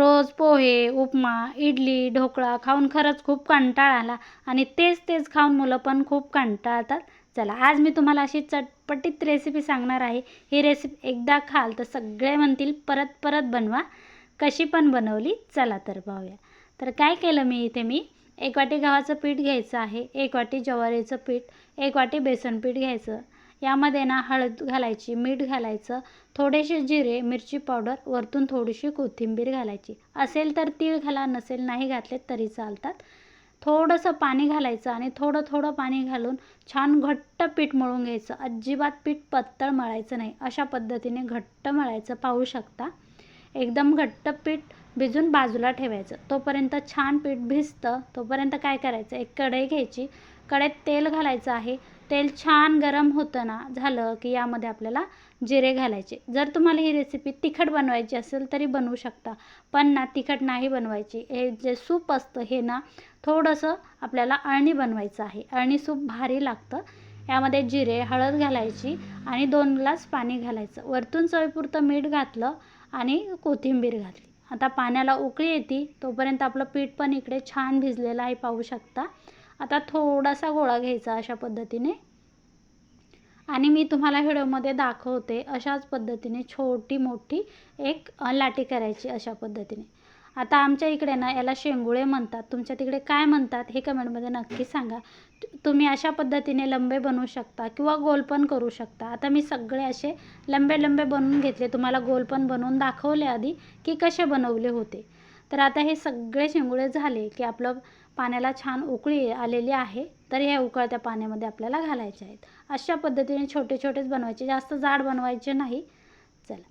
रोज पोहे उपमा इडली ढोकळा खाऊन खरंच खूप कंटाळा आला. आणि तेच तेच खाऊन मुलं पण खूप कंटाळतात. चला आज मी तुम्हाला अशी चटपटीत रेसिपी सांगणार आहे. ही रेसिपी एकदा खाल तर सगळे म्हणतील परत परत बनवा. कशी पण बनवली चला तर पाहूया. तर काय केलं मी इथे मी? एक वाटी गव्हाचं पीठ घ्यायचं आहे एक वाटी ज्वारीचं पीठ एक वाटी बेसन पीठ घ्यायचं. यामध्ये ना हळद घालायची मीठ घालायचं थोडेसे जिरे मिरची पावडर वरतून थोडीशी कोथिंबीर घालायची. असेल तर तीळ घाला नसेल नाही घातले तरी चालतात. थोडंसं पाणी घालायचं आणि थोडं थोडं पाणी घालून छान घट्ट पीठ मळून घ्यायचं. अजिबात पीठ पत्तळ मळायचं नाही. अशा पद्धतीने घट्ट मळायचं पाहू शकता. एकदम घट्ट पीठ भिजून बाजूला ठेवायचं. तोपर्यंत छान पीठ भिजतं. तोपर्यंत काय करायचं? एक कढई घ्यायची. कढईत तेल घालायचं आहे. तेल छान गरम होतं ना झालं की यामध्ये आपल्याला जिरे घालायचे. जर तुम्हाला ही रेसिपी तिखट बनवायची असेल तरी बनवू शकता. पण ना तिखट नाही बनवायची. हे जे सूप असतं हे ना थोडंसं आपल्याला अळणी बनवायचं आहे. अळणी सूप भारी लागतं. यामध्ये जिरे हळद घालायची आणि दोन ग्लास पाणी घालायचं. वरतून चवीपुरतं मीठ घातलं आणि कोथिंबीर घातली. आता पाण्याला उकळी येते तोपर्यंत आपलं पीठ पण इकडे छान भिजलेलं आहे पाहू शकता. आता थोडासा गोळा घ्यायचा अशा पद्धतीने. आणि मी तुम्हाला व्हिडिओमध्ये दाखवते अशाच पद्धतीने छोटी मोठी एक लाटी करायची अशा पद्धतीने. आता आमच्या इकडे ना याला शेंगुळे म्हणतात. तुमच्या तिकडे काय म्हणतात हे कमेंटमध्ये नक्की सांगा. तुम्ही अशा पद्धतीने लंबे बनवू शकता किंवा गोल पण करू शकता. आता मी सगळे असे लंबे लंबे बनवून घेतले. तुम्हाला गोल पण बनवून दाखवले आधी की कसे बनवले होते. तर आता हे सगळे शेंगुळे झाले की आपलं पाण्याला छान उकळी आलेली आहे. तर ह्या उकळत्या पाण्यामध्ये आपल्याला घालायचे आहेत. अशा पद्धतीने छोटे छोटेच बनवायचे. जास्त जाड बनवायचे नाही. चला.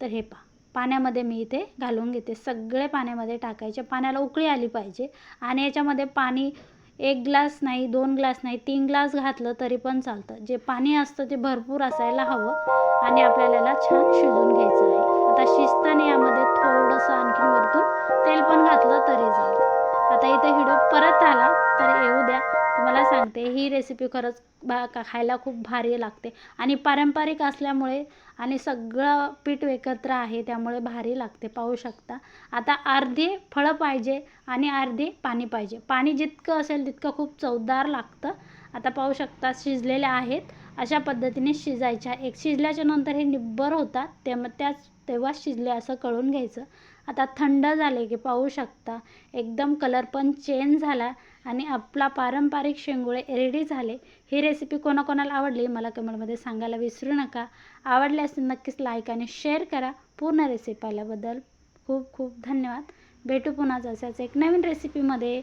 तर हे पहा. पाण्यामध्ये मी इथे घालून घेते. सगळे पाण्यामध्ये टाकायचे. पाण्याला उकळी आली पाहिजे. आणि याच्यामध्ये पाणी एक ग्लास नाही दोन ग्लास नाही तीन ग्लास घातलं तरी पण चालतं. जे पाणी असतं ते भरपूर असायला हवं आणि आपल्याला याला छान शिजून घ्यायचं आहे. आता शिजताना यामध्ये थोडंसं आणखी वरतून तेल पण घातलं तरी चालतं. आता इथे हिडो परत आला तर येऊ द्या. तुम्हाला सांगते ही रेसिपी खरंच बा खायला खूप भारी लागते. आणि पारंपरिक असल्यामुळे आणि सगळं पीठ एकत्र आहे त्यामुळे भारी लागते पाहू शकता. आता अर्धी फळं पाहिजे आणि अर्धी पाणी पाहिजे. पाणी जितकं असेल तितकं खूप चवदार लागतं. आता पाहू शकता शिजलेले आहेत. अशा पद्धतीने शिजायच्या. एक शिजल्याच्या नंतर हे निब्बर होतात मग त्याच तेव्हा शिजले असं कळून घ्यायचं. आता थंड झाले की पाहू शकता. एकदम कलर पण चेंज झाला आणि आपला पारंपरिक शेंगुळे रेडी झाले. ही रेसिपी कोणाकोणाला आवडली मला कमेंटमध्ये सांगायला विसरू नका. आवडली असेल नक्कीच लाईक आणि शेअर करा. पूर्ण रेसिपी पाहिल्याबद्दल खूप खूप धन्यवाद. भेटू पुन्हा अशाच एक नवीन रेसिपीमध्ये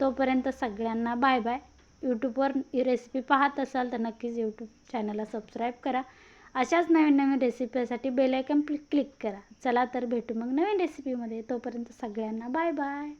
तोपर्यंत सगळ्यांना बाय बाय यूट्यूबवर रेसिपी पाहत असाल तर नक्कीच यूट्यूब चॅनलला सबस्क्राईब करा. अशाच नवीन नवीन रेसिपीसाठी बेलायकन क्लिक करा. चला तर भेटू मग नवीन रेसिपीमध्ये तोपर्यंत सगळ्यांना बाय बाय